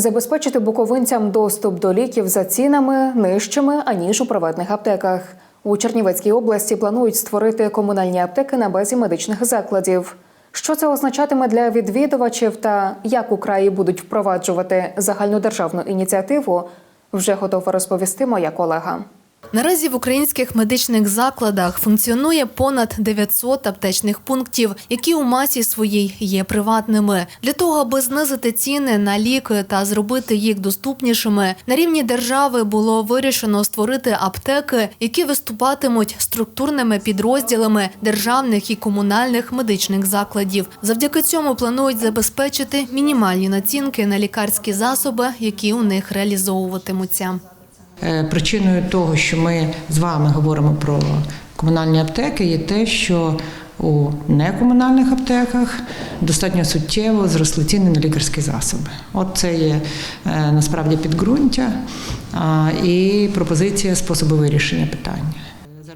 Забезпечити буковинцям доступ до ліків за цінами нижчими аніж у приватних аптеках. У Чернівецькій області планують створити комунальні аптеки на базі медичних закладів. Що це означатиме для відвідувачів та як у краї будуть впроваджувати загальнодержавну ініціативу, вже готова розповісти моя колега. Наразі в українських медичних закладах функціонує понад 900 аптечних пунктів, які у масі своїй є приватними. Для того, аби знизити ціни на ліки та зробити їх доступнішими, на рівні держави було вирішено створити аптеки, які виступатимуть структурними підрозділами державних і комунальних медичних закладів. Завдяки цьому планують забезпечити мінімальні націнки на лікарські засоби, які у них реалізовуватимуться. Е, Причиною того, що ми з вами говоримо про комунальні аптеки, є те, що у некомунальних аптеках достатньо суттєво зросли ціни на лікарські засоби. От це є е, насправді підґрунтя і пропозиція способу вирішення питання.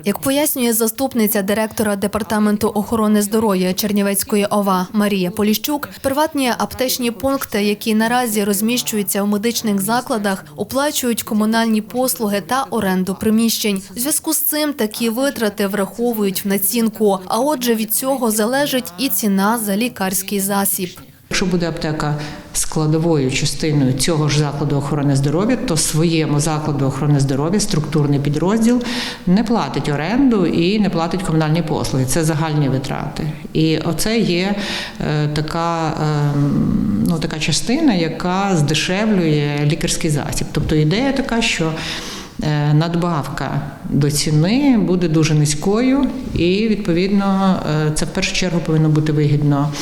Як пояснює заступниця директора департаменту охорони здоров'я Чернівецької ОВА Марія Поліщук, приватні аптечні пункти, які наразі розміщуються у медичних закладах, оплачують комунальні послуги та оренду приміщень. У зв'язку з цим такі витрати враховують в націнку. А отже, від цього залежить і ціна за лікарський засіб. Якщо буде аптека складовою частиною цього ж закладу охорони здоров'я, то своєму закладу охорони здоров'я структурний підрозділ не платить оренду і не платить комунальні послуги. Це загальні витрати. І оце є е, така, е, ну, така частина, яка здешевлює лікарський засіб. Тобто ідея така, що надбавка до ціни буде дуже низькою, і відповідно е, це в першу чергу повинно бути вигідно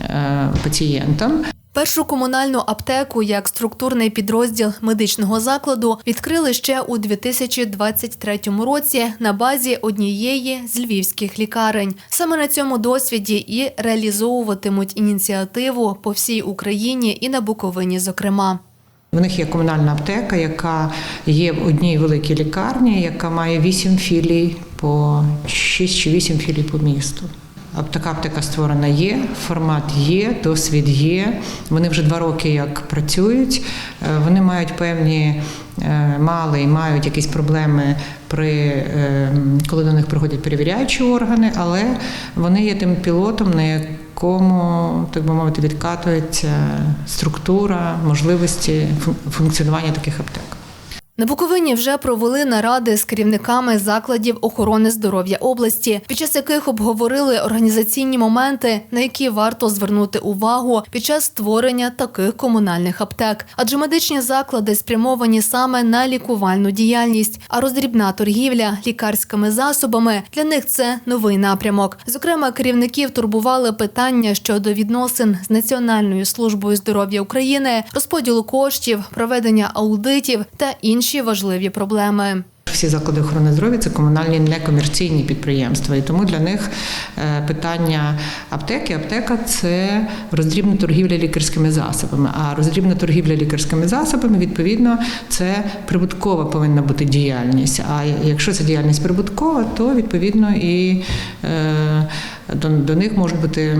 е, пацієнтам. Першу комунальну аптеку як структурний підрозділ медичного закладу відкрили ще у 2023 році на базі однієї з львівських лікарень. Саме на цьому досвіді і реалізовуватимуть ініціативу по всій Україні і на Буковині, зокрема. В них є комунальна аптека, яка є в одній великій лікарні, яка має вісім філій по 6 чи 8 філій по місту. А Така аптека створена є, формат є, досвід є. Вони вже два роки як працюють. Е, Вони мають певні е, мали і мають якісь проблеми при е, коли до них приходять перевіряючі органи, але вони є тим пілотом, на якому, так би мовити, відкатується структура, можливості фун- функціонування таких аптек. На Буковині вже провели наради з керівниками закладів охорони здоров'я області, під час яких обговорили організаційні моменти, на які варто звернути увагу під час створення таких комунальних аптек. Адже медичні заклади спрямовані саме на лікувальну діяльність, а роздрібна торгівля лікарськими засобами для них це новий напрямок. Зокрема, керівників турбували питання щодо відносин з Національною службою здоров'я України, розподілу коштів, проведення аудитів та інші важливі проблеми. Всі заклади охорони здоров'я це комунальні некомерційні підприємства, і тому для них е, питання аптеки. Аптека це роздрібна торгівля лікарськими засобами. А роздрібна торгівля лікарськими засобами, відповідно, це прибуткова повинна бути діяльність. А якщо це діяльність прибуткова, то відповідно і е, до, до них можуть бути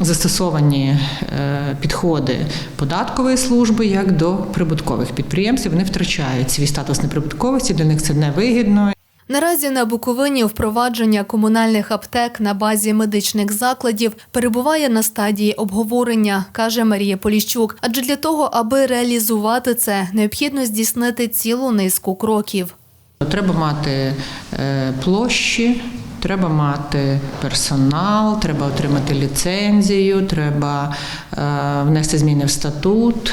застосовані е, підходи податкової служби як до прибуткових підприємств. Вони втрачають свій статус неприбутковості. Для них це невигідно. Наразі на Буковині впровадження комунальних аптек на базі медичних закладів перебуває на стадії обговорення, каже Марія Поліщук. Адже для того, аби реалізувати це, необхідно здійснити цілу низку кроків. Треба мати е, площі, треба мати персонал, треба отримати ліцензію, треба е, внести зміни в статут.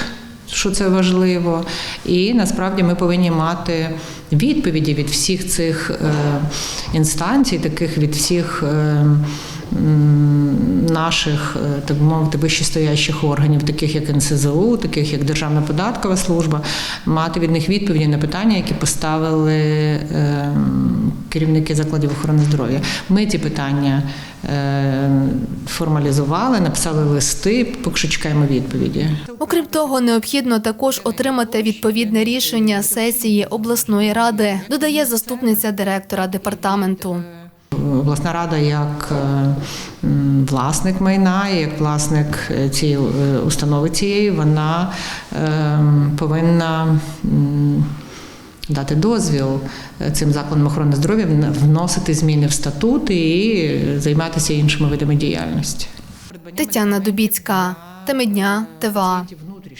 Що це важливо, і насправді ми повинні мати відповіді від всіх цих е, інстанцій, таких від всіх е, наших, так би мовити, вищестоящих органів, таких як НСЗУ, таких як Державна податкова служба, мати від них відповіді на питання, які поставили керівники закладів охорони здоров'я. Ми ці питання е, формалізували, написали листи, поки що чекаємо відповіді. Окрім того, необхідно також отримати відповідне рішення сесії обласної ради, додає заступниця директора департаменту. Обласна рада як е, власник майна, як власник е, цієї установи цієї, вона ем, повинна. Дати дозвіл е, цим закладам охорони здоров'я вн- вносити зміни в статути і займатися іншими видами діяльності. Тетяна Дубіцька, Теми дня, ТВА.